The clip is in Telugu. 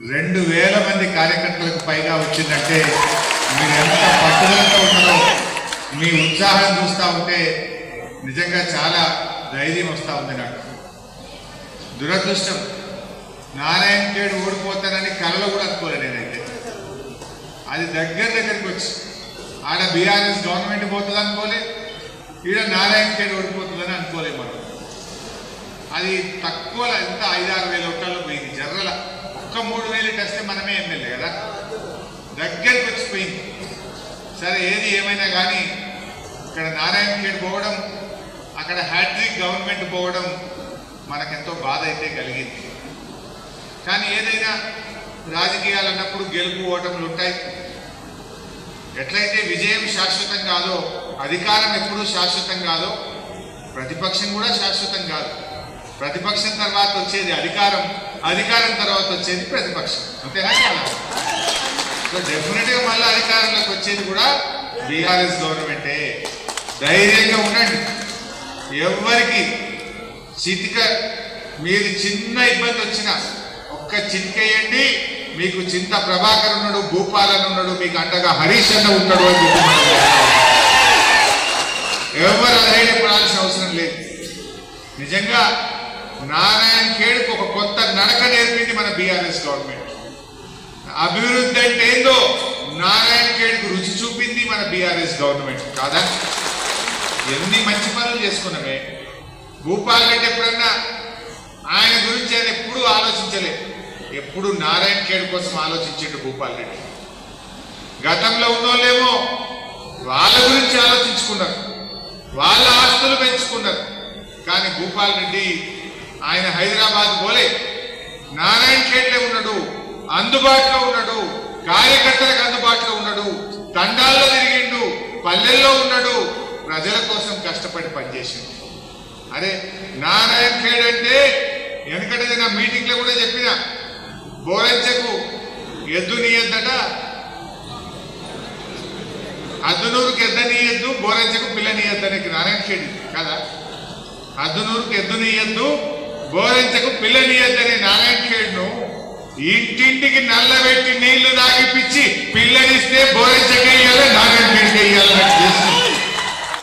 రెండు వేల మంది కార్యకర్తలకు పైగా వచ్చిందంటే మీరు ఎంత పట్టుదలతో ఉన్నారో మీ ఉత్సాహం చూస్తూ ఉంటే నిజంగా చాలా ధైర్యం వస్తూ ఉంది నాకు. దురదృష్టం. నారాయణ కేడు ఓడిపోతానని కలలో కూడా అనుకోలే నేనైతే. అది దగ్గర దగ్గరికి వచ్చి ఆడ బీఆర్ఎస్ గవర్నమెంట్ పోతుంది అనుకోలే ఈడ నారాయణ కేడు ఓడిపోతుందని అనుకోలే మనం. అది తక్కువ ఎంత ఐదారు వేల ఓట్లలో ఒక్క మూడు వేలు వస్తే మనమే ఎమ్మెల్యే కదా? దగ్గరికి వచ్చిపోయింది. సరే ఏది ఏమైనా కానీ ఇక్కడ నారాయణ ఖేడ్ పోవడం అక్కడ హ్యాట్రిక్ గవర్నమెంట్ పోవడం మనకెంతో బాధ అయితే కలిగింది. కానీ ఏదైనా రాజకీయాలు అన్నప్పుడు గెలుపు ఓటములు ఉంటాయి. ఎట్లయితే విజయం శాశ్వతం కాదో అధికారం ఎప్పుడూ శాశ్వతం కాదో ప్రతిపక్షం కూడా శాశ్వతం కాదు. ప్రతిపక్షం తర్వాత వచ్చేది అధికారం. అధికారం తర్వాత వచ్చేది ప్రతిపక్షం. అంతేనా? సో డెఫినెట్గా మళ్ళీ అధికారంలోకి వచ్చేది కూడా బీఆర్ఎస్ గవర్నమెంటే ధైర్యంగా ఉండండి. ఎవరికి చితిక మీరు చిన్న ఇబ్బంది వచ్చినా ఒక్క చిటికేయండి. మీకు చింత ప్రభాకర్ ఉన్నాడు భూపాలన్ ఉన్నాడు మీకు అండగా హరీష్ అన్న ఉన్నాడు అని చెప్పి ఎవరు అధైర్యపడాల్సిన అవసరం లేదు. నిజంగా నారాయణ కేడుకు ఒక కొత్త నడక నేర్పింది మన బీఆర్ఎస్ గవర్నమెంట్. అభివృద్ధి అంటే ఏందో నారాయణ రుచి చూపింది మన బీఆర్ఎస్ గవర్నమెంట్ కాదా? ఎన్ని మంచి పనులు చేసుకున్నామే. భూపాల్ రెడ్డి ఎప్పుడన్నా ఆయన గురించి ఆయన ఎప్పుడూ ఆలోచించలే. ఎప్పుడు నారాయణ ఖేడ్ కోసం ఆలోచించాడు భూపాల్ రెడ్డి. గతంలో ఉన్నోళ్ళేమో వాళ్ళ గురించి ఆలోచించుకున్నారు. వాళ్ళ ఆస్తులు పెంచుకున్నారు. కానీ భూపాల్ రెడ్డి ఆయన హైదరాబాద్ పోలే. నారాయణ ఖేడ్లే ఉన్నాడు అందుబాటులో ఉన్నాడు కార్యకర్తలకు అందుబాటులో ఉన్నాడు తండాల్లో తిరిగిండు పల్లెల్లో ఉన్నాడు ప్రజల కోసం కష్టపడి పనిచేసిండు. అరే నారాయణ ఖేడ్ అంటే వెనకట నా మీటింగ్లో కూడా చెప్పిన బోరంచెకు ఎద్దు నీయద్దట అద్దునూరుకి ఎద్ద నీయద్దు బోరంచెకు పిల్ల నీయద్దు అనేది నారాయణ ఖేడ్ కదా? అద్దునూరుకి ఎద్దు నీయద్దు బోరంచెకు పిల్ల నీయద్దు నారాయణ ఖేడ్ను ఇంటింటికి నల్లబెట్టి నీళ్ళు తాగిపిచ్చి పిల్లనిస్తే బోరంచెకి